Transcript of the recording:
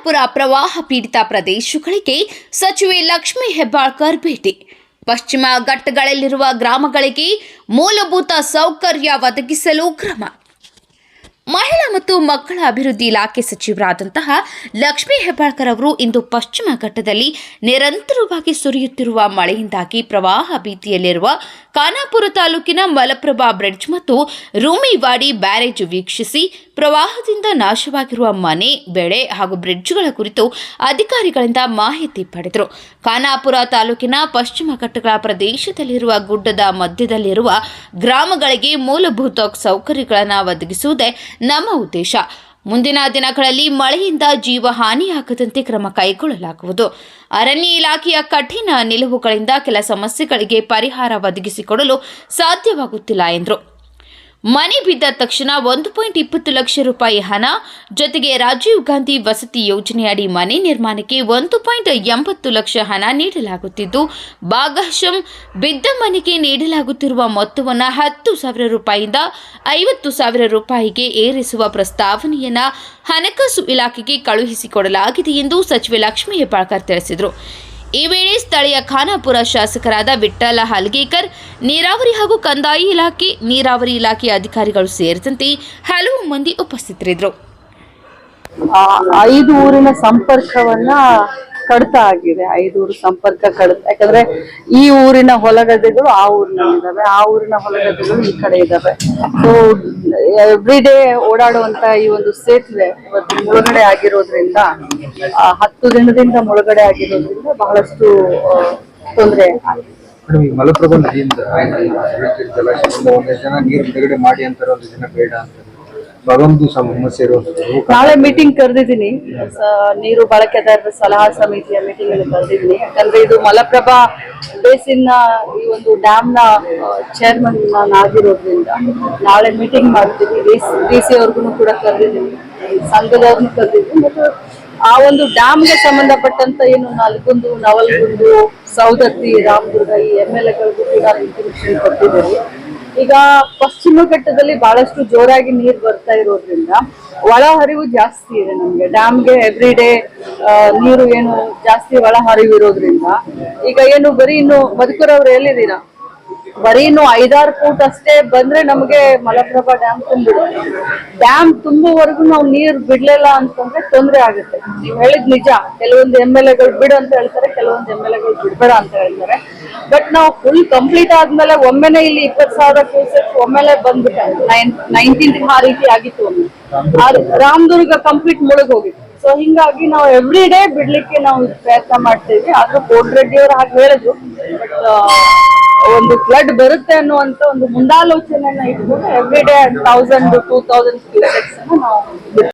ಖಾನಾಪುರ ಪ್ರವಾಹ ಪೀಡಿತ ಪ್ರದೇಶಗಳಿಗೆ ಸಚಿವೆ ಲಕ್ಷ್ಮೀ ಹೆಬ್ಬಾಳ್ಕರ್ ಭೇಟಿ. ಪಶ್ಚಿಮ ಘಟ್ಟಗಳಲ್ಲಿರುವ ಗ್ರಾಮಗಳಿಗೆ ಮೂಲಭೂತ ಸೌಕರ್ಯ ಒದಗಿಸಲು ಕ್ರಮ. ಮಹಿಳಾ ಮತ್ತು ಮಕ್ಕಳ ಅಭಿವೃದ್ಧಿ ಇಲಾಖೆ ಸಚಿವರಾದಂತಹ ಲಕ್ಷ್ಮೀ ಹೆಬ್ಬಾಳ್ಕರ್ ಅವರು ಇಂದು ಪಶ್ಚಿಮ ಘಟ್ಟದಲ್ಲಿ ನಿರಂತರವಾಗಿ ಸುರಿಯುತ್ತಿರುವ ಮಳೆಯಿಂದಾಗಿ ಪ್ರವಾಹ ಭೀತಿಯಲ್ಲಿರುವ ಖಾನಾಪುರ ತಾಲೂಕಿನ ಮಲಪ್ರಭಾ ಬ್ರಿಡ್ಜ್ ಮತ್ತು ರೂಮಿವಾಡಿ ಬ್ಯಾರೇಜ್ ವೀಕ್ಷಿಸಿ ಪ್ರವಾಹದಿಂದ ನಾಶವಾಗಿರುವ ಮನೆ, ಬೆಳೆ ಹಾಗೂ ಬ್ರಿಡ್ಜ್ಗಳ ಕುರಿತು ಅಧಿಕಾರಿಗಳಿಂದ ಮಾಹಿತಿ ಪಡೆದರು. ಖಾನಾಪುರ ತಾಲೂಕಿನ ಪಶ್ಚಿಮ ಘಟ್ಟಗಳ ಪ್ರದೇಶದಲ್ಲಿರುವ ಗುಡ್ಡದ ಮಧ್ಯದಲ್ಲಿರುವ ಗ್ರಾಮಗಳಿಗೆ ಮೂಲಭೂತ ಸೌಕರ್ಯಗಳನ್ನು ಒದಗಿಸುವುದೇ ನಮ್ಮ ಉದ್ದೇಶ. ಮುಂದಿನ ದಿನಗಳಲ್ಲಿ ಮಳೆಯಿಂದ ಜೀವ ಹಾನಿಯಾಗದಂತೆ ಕ್ರಮ ಕೈಗೊಳ್ಳಲಾಗುವುದು. ಅರಣ್ಯ ಇಲಾಖೆಯ ಕಠಿಣ ನಿಲುವುಗಳಿಂದ ಕೆಲ ಸಮಸ್ಯೆಗಳಿಗೆ ಪರಿಹಾರ ಒದಗಿಸಿಕೊಡಲು ಸಾಧ್ಯವಾಗುತ್ತಿಲ್ಲ ಎಂದರು. ಮನೆ ಬಿದ್ದ ತಕ್ಷಣ ಒಂದು ಪಾಯಿಂಟ್ ಇಪ್ಪತ್ತು ಲಕ್ಷ ರೂಪಾಯಿ ಹಣ, ಜೊತೆಗೆ ರಾಜೀವ್ ಗಾಂಧಿ ವಸತಿ ಯೋಜನೆಯಡಿ ಮನೆ ನಿರ್ಮಾಣಕ್ಕೆ ಒಂದು ಪಾಯಿಂಟ್ ಎಂಬತ್ತು ಲಕ್ಷ ಹಣ ನೀಡಲಾಗುತ್ತಿದ್ದು, ಭಾಗಶಃ ಬಿದ್ದ ಮನೆಗೆ ನೀಡಲಾಗುತ್ತಿರುವ ಮೊತ್ತವನ್ನು ಹತ್ತು ಸಾವಿರ ರೂಪಾಯಿಯಿಂದ ಐವತ್ತು ಸಾವಿರ ರೂಪಾಯಿಗೆ ಏರಿಸುವ ಪ್ರಸ್ತಾವನೆಯನ್ನು ಹಣಕಾಸು ಇಲಾಖೆಗೆ ಕಳುಹಿಸಿಕೊಡಲಾಗಿದೆ ಎಂದು ಸಚಿವೆ ಲಕ್ಷ್ಮೀ ಹೆಬ್ಬಾಳ್ಕರ್ ತಿಳಿಸಿದರು. ಈ ವೇಳೆ ಸ್ಥಳೀಯ ಖಾನಾಪುರ ಶಾಸಕರಾದ ವಿಠ್ಠಲ ಹಲ್ಗೇಕರ್, ನೀರಾವರಿ ಹಾಗೂ ಕಂದಾಯಿ ಇಲಾಖೆ, ನೀರಾವರಿ ಇಲಾಖೆಯ ಅಧಿಕಾರಿಗಳು ಸೇರಿದಂತೆ ಹಲವು ಮಂದಿ ಉಪಸ್ಥಿತರಿದ್ದರು. ಐದು ಊರಿನ ಸಂಪರ್ಕವನ್ನ ಕಡಿತ ಆಗಿದೆ. ಐದು ಊರು ಸಂಪರ್ಕ ಕಡಿತ, ಯಾಕಂದ್ರೆ ಈ ಊರಿನ ಹೊಲಗದ್ದೆಗಳು ಆ ಊರಿನಲ್ಲಿ ಇದಾವೆ. ಆ ಊರಿನ ಹೊಲಗದ್ದೆಗಳು ಈ ಕಡೆ ಇದಾವೆ. ಸೊ ಎವ್ರಿ ಡೇ ಓಡಾಡುವಂತ ಈ ಒಂದು ಸೇತುವೆ ಇವತ್ತು ಮುಳುಗಡೆ ಆಗಿರೋದ್ರಿಂದ ಹತ್ತು ದಿನದಿಂದ ಮುಳುಗಡೆ ಆಗಿರೋದ್ರಿಂದ ಬಹಳಷ್ಟು ತೊಂದರೆ ಆಗಿದೆ. ಮೇಡಮ್ ಈ ಮಲಪ್ರಭಾ ನದಿಯಿಂದ ಬೆಳಕಿನ ಜಲಾಶಯದಿಂದ ಒಂದಷ್ಟು ಜನ ನೀರು ಬಿಡುಗಡೆ ಮಾಡಿ ಅಂತಾರೆ ಒಂದು ಜನ ಬೇಡ ಅಂತ ಅದೊಂದು ಸಮಸ್ಯೆ ಇರುವಂತದ್ದು ನಾಳೆ ಮೀಟಿಂಗ್ ಕರೆದಿದ್ದೀನಿ. ನೀರು ಬಳಕೆದಾರರ ಸಲಹಾ ಸಮಿತಿಯ ಮೀಟಿಂಗ್ ಅನ್ನು ಕರೆದಿದ್ದೀನಿ. ಯಾಕಂದ್ರೆ ಇದು ಮಲಪ್ರಭಾ ಬೇಸಿನ ನ ಈ ಒಂದು ಡ್ಯಾಮ್ನ ಚೇರ್ಮನ್ ನಾನು ಆಗಿರೋದ್ರಿಂದ ನಾಳೆ ಮೀಟಿಂಗ್ ಮಾಡ್ತೀನಿ. ಡಿ ಸಿ ಅವ್ರಿಗೂ ಕೂಡ ಕರೆದಿದ್ದೀನಿ. ಸಂಘದವ್ರನ್ನು ಕರೆದಿದ್ದೀನಿ. ಮತ್ತು ಆ ಒಂದು ಡ್ಯಾಮ್ಗೆ ಸಂಬಂಧಪಟ್ಟಂತ ಏನು ನಾಲ್ಕೊಂದು ನವಲ್ಗುಂದು ಸೌದತ್ತಿ ರಾಮದುರ್ಗ, ಈ ಎಂ ಎಲ್ ಎಗಳಿಗೂ ಕೂಡ ಇನ್ಫಾರ್ಮೇಶನ್ ಕೊಟ್ಟಿದ್ದೀವಿ. ಈಗ ಪಶ್ಚಿಮ ಘಟ್ಟದಲ್ಲಿ ಬಹಳಷ್ಟು ಜೋರಾಗಿ ನೀರು ಬರ್ತಾ ಇರೋದ್ರಿಂದ ಒಳ ಹರಿವು ಜಾಸ್ತಿ ಇದೆ ನಮ್ಗೆ. ಡ್ಯಾಮ್ಗೆ ಎವ್ರಿ ಡೇ ನೀರು ಏನು ಜಾಸ್ತಿ ಒಳ ಹರಿವು ಇರೋದ್ರಿಂದ ಈಗ ಏನು ಬರೀ ಇನ್ನು ಮಧುಕರವ್ರು ಎಲ್ಲಿದ್ದೀರಾ? ಬರೀ ಇನ್ನು ಐದಾರು ಫೂಟ್ ಅಷ್ಟೇ ಬಂದ್ರೆ ನಮಗೆ ಮಲಪ್ರಭಾ ಡ್ಯಾಮ್ ತುಂಬಿಡುತ್ತೆ ಡ್ಯಾಮ್ ತುಂಬುವರೆಗೂ ನಾವು ನೀರ್ ಬಿಡ್ಲಿಲ್ಲ ಅಂತಂದ್ರೆ ತೊಂದರೆ ಆಗುತ್ತೆ. ನೀವು ಹೇಳಿದ್ ನಿಜ. ಕೆಲವೊಂದು ಎಂ ಎಲ್ ಎಗಳು ಬಿಡು ಅಂತ ಹೇಳ್ತಾರೆ, ಕೆಲವೊಂದು ಎಂ ಎಲ್ ಎಗಳು ಬಿಡ್ಬೇಡ ಅಂತ ಹೇಳ್ತಾರೆ. ಬಟ್ ನಾವು ಫುಲ್ ಕಂಪ್ಲೀಟ್ ಆದ್ಮೇಲೆ ಒಮ್ಮೆನೆ ಇಲ್ಲಿ ಇಪ್ಪತ್ ಸಾವಿರ ಕ್ಯೂಸೆಕ್ ಒಮ್ಮೆಲೆ ಬಂದ್ಬಿಟ್ಟೆ ನೈನ್ ನೈನ್ಟೀನ್ ಆ ರೀತಿ ಆಗಿತ್ತು ಒಮ್ಮೆ. ರಾಮದುರ್ಗ ಕಂಪ್ಲೀಟ್ ಮುಳುಗ್ ಹೋಗಿತ್ತು ಸೊ ಹಿಂಗಾಗಿ ನಾವು ಎವ್ರಿ ಡೇ ಬಿಡ್ಲಿಕ್ಕೆ ನಾವು ಪ್ರಯತ್ನ ಮಾಡ್ತೀವಿ ಆದ್ರೂ ಕೋಟ್ ರೆಡ್ಡಿ ಅವ್ರು ಹಾಗೆ ಹೇಳಿದ್ರು. ಬಟ್ ಒಂದು ಫ್ಲಡ್ ಬರುತ್ತೆ ಅನ್ನುವಂತ ಒಂದು ಮುಂದಾಲೋಚನೆಯನ್ನ ಇಟ್ಕೊಂಡು every day thousand two thousand ನಾವು